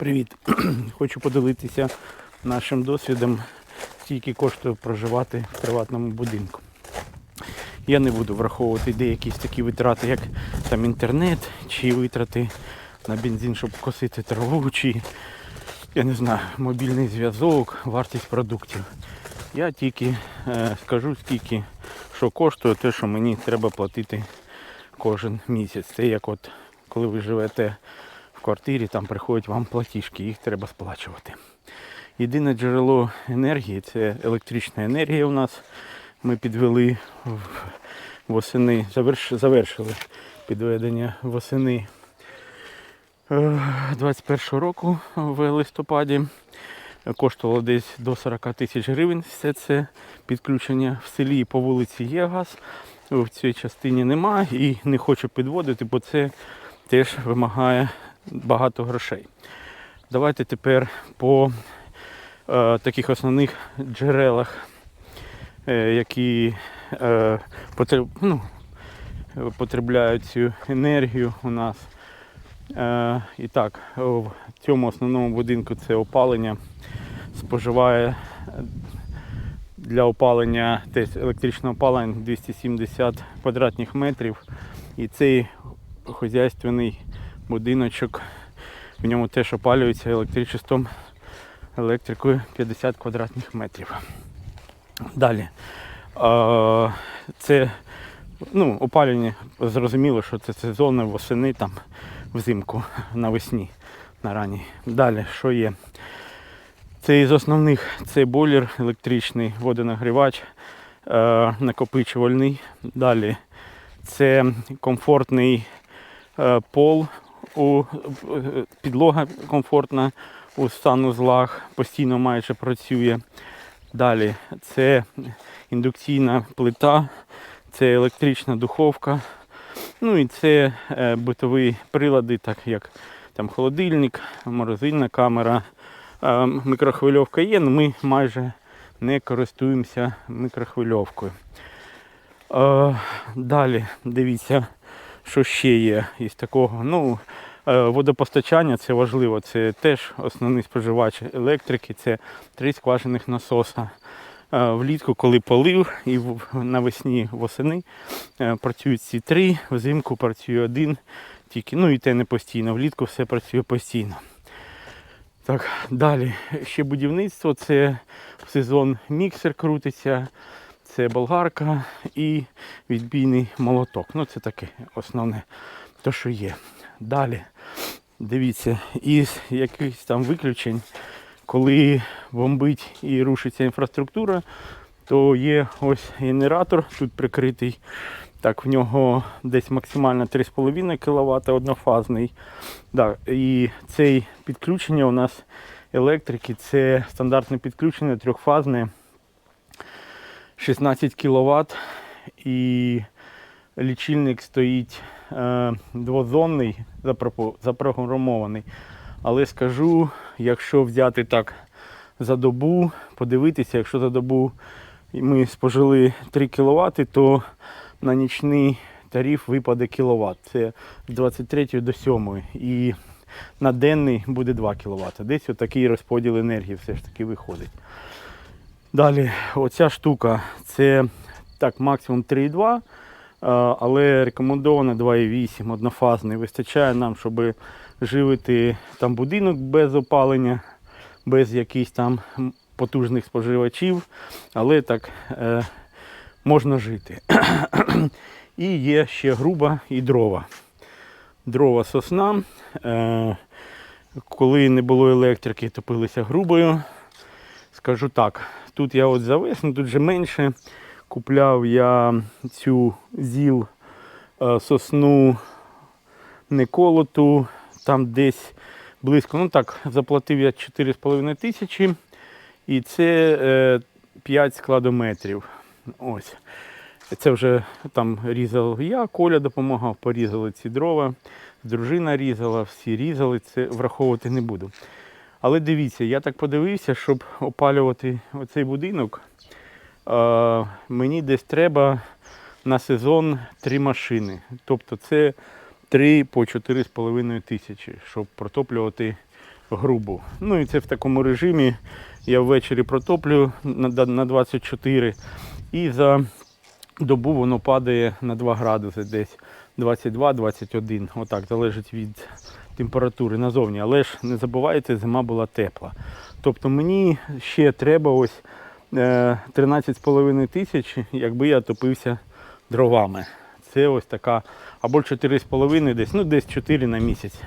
Привіт! Хочу поділитися нашим досвідом, скільки коштує проживати в приватному будинку. Я не буду враховувати деякі такі витрати, як там інтернет, чи витрати на бензин, щоб косити траву, чи я не знаю, мобільний зв'язок, вартість продуктів. Я тільки е, скажу, скільки що коштує те, що мені треба платити кожен місяць. Це як от коли ви живете в квартирі, там приходять вам платіжки, їх треба сплачувати. Єдине джерело енергії це електрична енергія у нас. Ми підвели восени, завершили підведення восени е, 21 року в листопаді. Коштувало десь до 40 тисяч гривень все це підключення. В селі по вулиці є газ, в цій частині немає і не хочу підводити, бо це теж вимагає багато грошей. Давайте тепер по е, таких основних джерелах, е, які е, потреб, ну, потребляють цю енергію у нас. Е, і так, в цьому основному будинку це опалення споживає для опалення теж електричного опалення 270 квадратних метрів. І цей хозяйственний будиночок, в ньому теж опалюється електричеством електрикою 50 квадратних метрів. Далі. Це ну, опалення, зрозуміло, що це сезонне восени, там, взимку, навесні, на ранні. Далі, що є? Це із основних це бойлер електричний, водонагрівач, е, накопичувальний. Далі це комфортний е, пол, у, підлога комфортна у санузлах, постійно майже працює. Далі це індукційна плита, це електрична духовка. Ну і це е, битові прилади, так як там холодильник, морозильна камера, е, мікрохвильовка є, але ми майже не користуємося мікрохвильовкою. Е, далі дивіться, що ще є із такого. Ну, е, водопостачання це важливо. Це теж основний споживач електрики, це три скважинних насоса. Е, Влітку, коли полив, і навесні восени е, працюють ці три, взимку працює один, тільки, ну і те не постійно, влітку все працює постійно. Так, далі ще будівництво, це в сезон міксер крутиться, це болгарка і відбійний молоток. Ну це таке основне, то що є. Далі, дивіться, із якихось там виключень, коли бомбить і рушиться інфраструктура, то є ось генератор тут прикритий. Так, в нього десь максимально 3,5 кВт однофазний. Да, і це підключення у нас електрики, це стандартне підключення трьохфазне 16 кВт. І лічильник стоїть е, двозонний, запрограмований. Але скажу, якщо взяти так за добу, подивитися, якщо за добу ми спожили 3 кВт, то на нічний тариф випаде кіловат. Це з 23 до 7. І на денний буде 2 кВт. Десь отакий розподіл енергії все ж таки виходить. Далі, оця штука, це так, максимум 3,2, е, але рекомендовано 2,8 однофазний. Вистачає нам, щоб живити там будинок без опалення, без якихось там потужних споживачів, але так е, можна жити. І є ще груба і дрова. Дрова сосна. Е, коли не було електрики, топилися грубою. Скажу так, тут я от завез, ну тут же менше. Купляв я цю зіл е, сосну неколоту, там десь близько, ну так, заплатив я 4,5 тисячі. І це е, 5 складометрів. Ось. Це вже там різав я, Коля допомагав, порізали ці дрова. Дружина різала, всі різали, це враховувати не буду. Але дивіться, я так подивився, щоб опалювати оцей будинок. Мені десь треба на сезон три машини. Тобто це 3 по 4,5 тисячі, щоб протоплювати грубу. Ну і це в такому режимі я ввечері протоплю на 24 і за добу воно падає на 2 градуси десь 22-21. Отак залежить від температури назовні. Але ж не забувайте, зима була тепла. Тобто мені ще треба ось е, 13,5 тисяч, якби я топився дровами. Це ось така, або 4,5 десь, ну десь 4 на місяць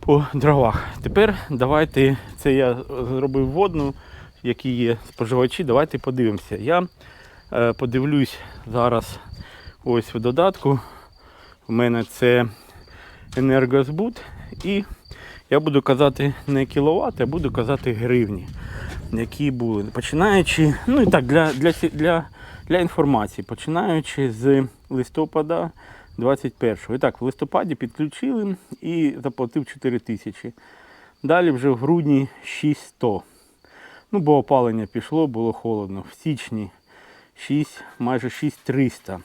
по дровах. Тепер давайте, це я зробив водну, які є споживачі. Давайте подивимося. Я е, подивлюсь зараз ось в додатку. У мене це енергозбут і я буду казати не кіловат, а буду казати гривні, які були. Починаючи, ну і так, для, для, для, для інформації, починаючи з листопада 21-го. І так, в листопаді підключили і заплатив 4 тисячі. Далі вже в грудні 600. Ну, бо опалення пішло, було холодно. В січні 6, майже 6300.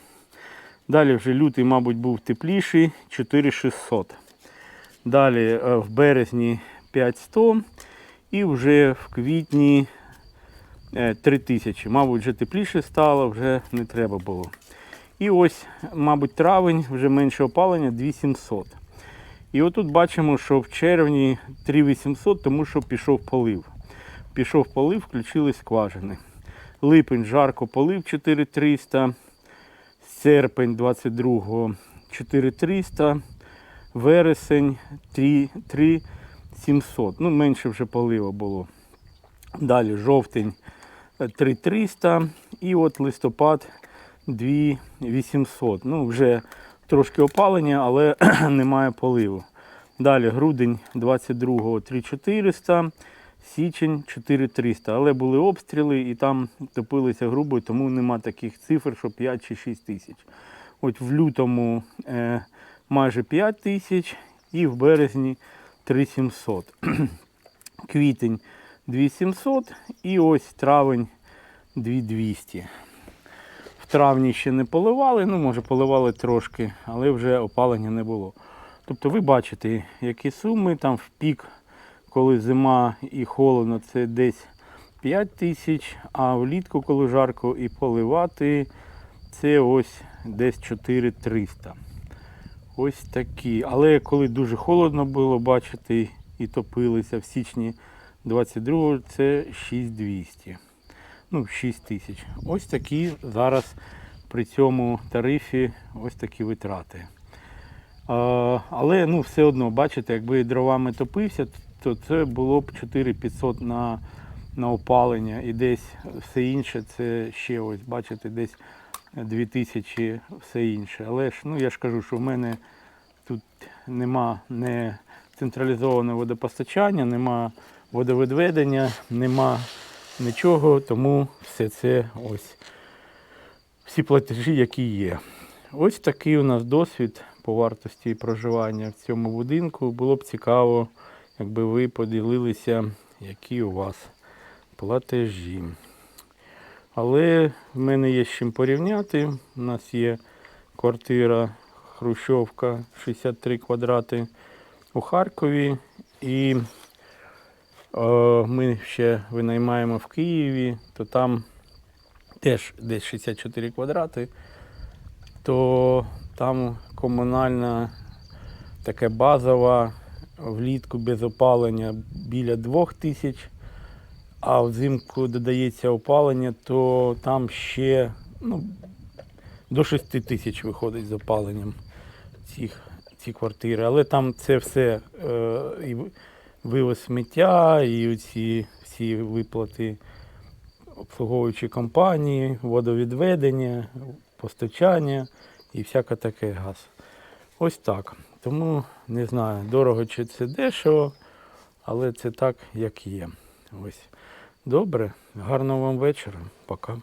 Далі вже лютий, мабуть, був тепліший 4600. Далі е, в березні 5100 і вже в квітні е, 3000. Мабуть, вже тепліше стало, вже не треба було. І ось, мабуть, травень, вже менше опалення 2700. І отут бачимо, що в червні 3800, тому що пішов полив. Пішов полив, включили скважини. Липень жарко полив 4300, серпень 22 4300, вересень 3, 3700. Ну, менше вже полива було. Далі жовтень е, 3300 і от листопад 2800. Ну, вже трошки опалення, але немає поливу. Далі грудень 22-го 3400, січень 4300. Але були обстріли і там топилися грубо, тому нема таких цифр, що 5 чи 6 тисяч. От в лютому е, майже 5 тисяч і в березні 3700. Квітень 2700 і ось травень 2200. В травні ще не поливали, ну може поливали трошки, але вже опалення не було. Тобто ви бачите, які суми там в пік, коли зима і холодно, це десь 5 тисяч, а влітку, коли жарко і поливати, це ось десь 4300. Ось такі. Але коли дуже холодно було, бачите, і топилися в січні 22 це 6200. Ну, 6 тисяч. Ось такі зараз при цьому тарифі ось такі витрати. Але ну, все одно, бачите, якби дровами топився, то це було б 4500 на, на опалення і десь все інше це ще ось, бачите, десь 2000 все інше. Але ж ну я ж кажу, що в мене тут нема не централізованого водопостачання, нема водовідведення, нема нічого, тому все це ось всі платежі, які є. Ось такий у нас досвід по вартості проживання в цьому будинку. Було б цікаво, якби ви поділилися, які у вас платежі. Але в мене є з чим порівняти. У нас є квартира Хрущовка 63 квадрати у Харкові. І е, ми ще винаймаємо в Києві, то там теж десь 64 квадрати, то там комунальна така базова влітку без опалення біля 2000, а взимку додається опалення, то там ще ну, до 6 тисяч виходить з опаленням цих, ці квартири. Але там це все е, і вивоз сміття, і ці всі виплати обслуговуючі компанії, водовідведення, постачання і всяке таке газ. Ось так. Тому не знаю, дорого чи це дешево, але це так, як є. Ось. Добре, гарного вам вечора. Пока.